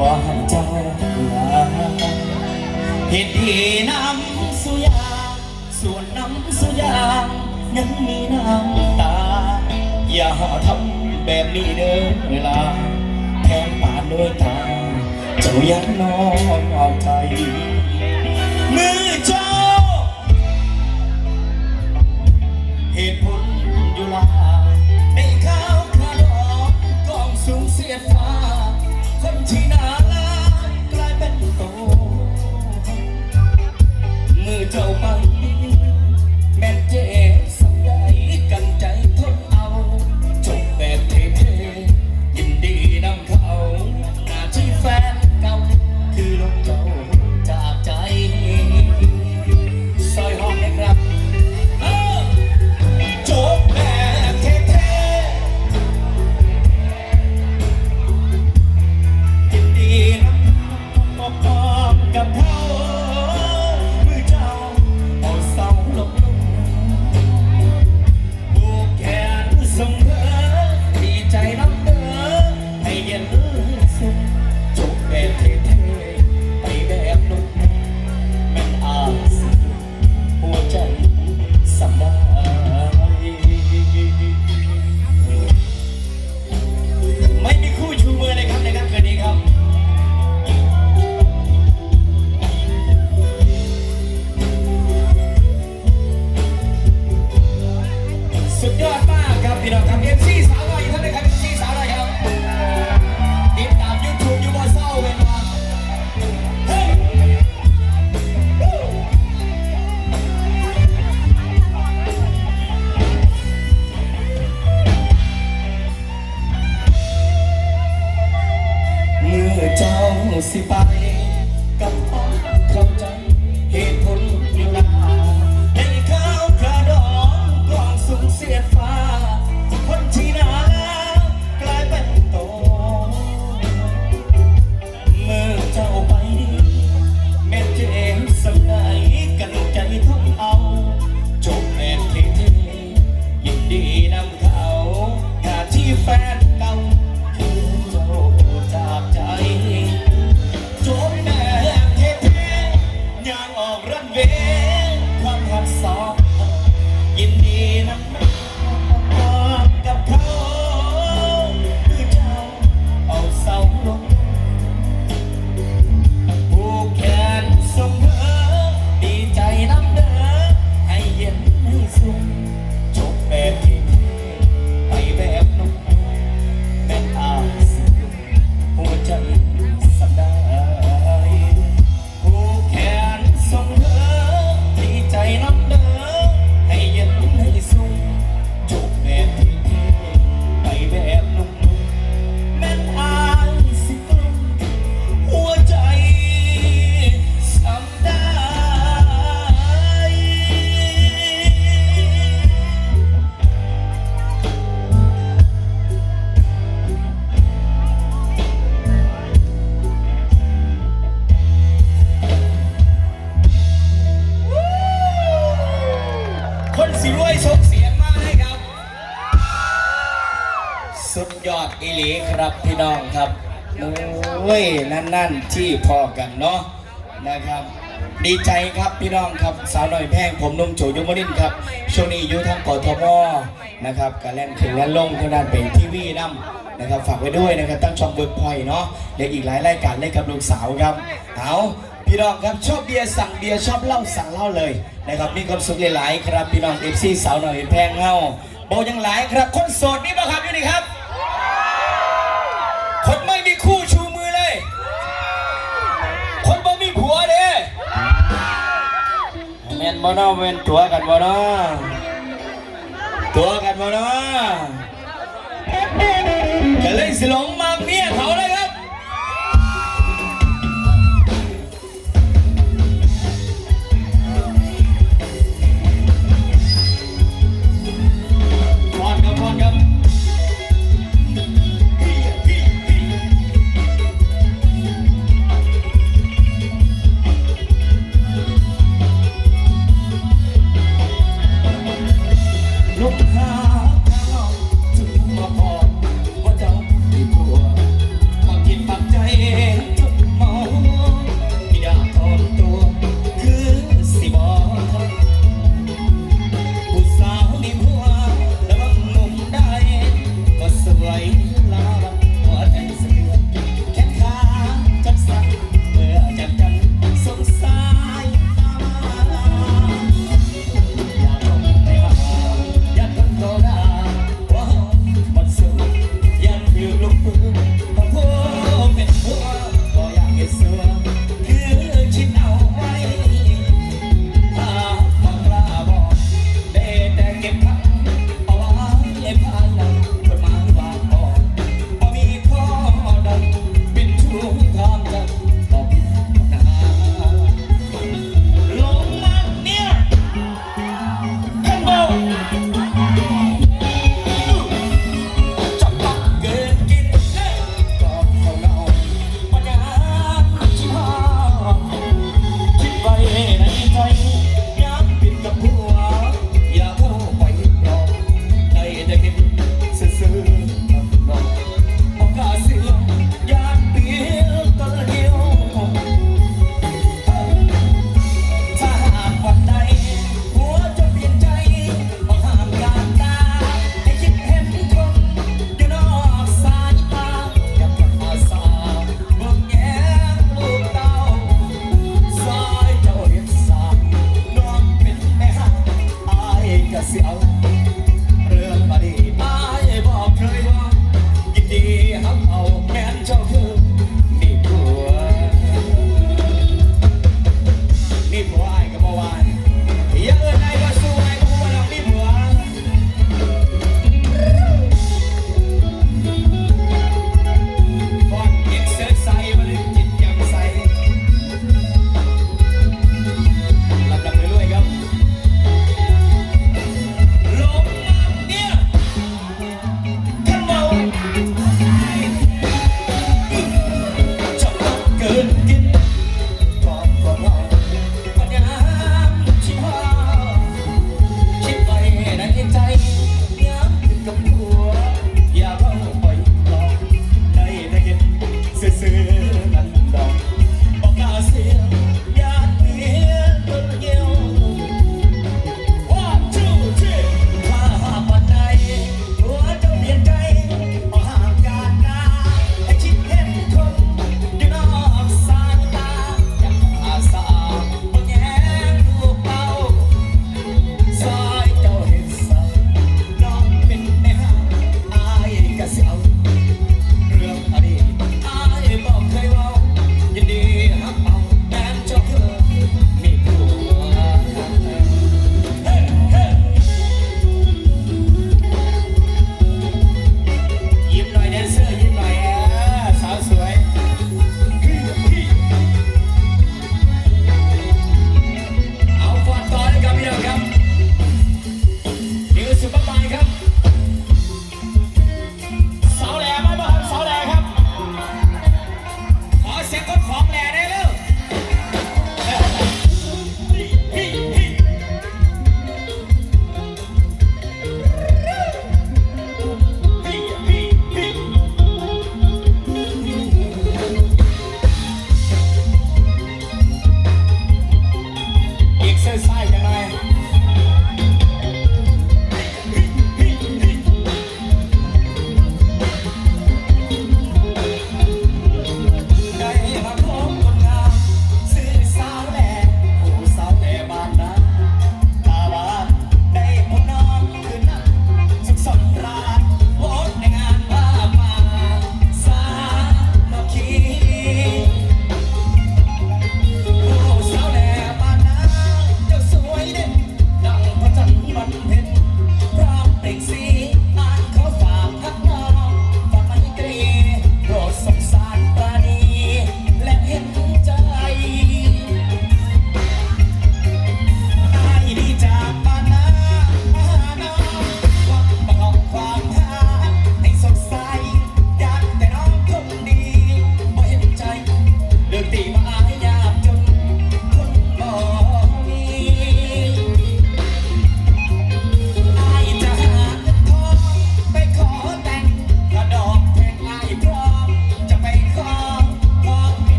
บ่ให้เจ้าลาเหตุที่น้ำสุยางส่วนน้ำสุยางยังมีน้ำตา อย่าทำแบบนี้เด้อเวลาแทงป่านด้วยตา เจ้ายังนอนเอาใจมือเจ้า เหตุผลอยู่ลาในข้าวขาดองกองสูงเสียฟ้า ที่น่ารักกลายเป็นโตมื นั่นที่พอกันเนาะนะครับ ดีใจครับพี่น้องครับสาวหน่อยแพงผมนุ่มโจยมรินครับช่วงนี้อยู่ทางกทมนะครับการเล่นขึ้นและลงทางด้านเป็นทีวีน้ำนะครับฝากไว้ด้วยนะครับตั้งช่องเวิร์กพอยเนาะและอีกหลายรายการเล่นกับลูกสาวครับเอาพี่น้องครับชอบเบียร์สั่งเบียร์ชอบเหล้าสั่งเหล้าเลยนะครับมีความสุขหลายๆครับพี่น้องเอฟซีสาวหน่อยแพงเงาโบยังหลายครับคนโสดนี่ป่ะครับอยู่นี่ครับ บ่เนาะแม่นตัวกันบ่เนาะตัวกันบ่เนาะก็เลยสิหลงมากเมีย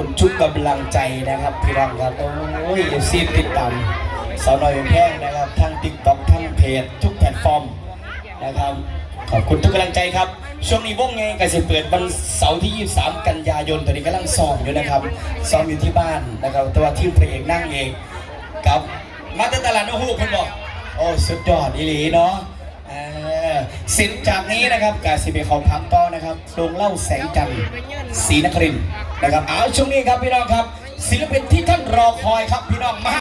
คุณชุกำลังใจนะครับพี่น้องครับโอ้ยซีติดตามสาวน้อยแพงนะครับทั้งติ๊กต็อกทั้งเพจทุกแพลตฟอร์มนะครับขอบคุณทุกกำลังใจครับ ช่วงนี้วงไงก็จะเปิดวันเสาร์ที่ 23 กันยายนตอนนี้กำลังซ้อมอยู่นะครับซ้อมอยู่ที่บ้านนะครับแตัวาทีมพระเอกนั่งเองครับมาจากตลาดโอ้โหคนบอกโอ้สุดยอดอีหลีเนาะ สินจากนี้นะครับกาสิเบของพังต้อนะครับโรงเล่าแสงจันทร์ศรีนครินนะครับเอาช่วงนี้ครับพี่น้องครับ ศิลปินที่ท่านรอคอยครับพี่น้องมา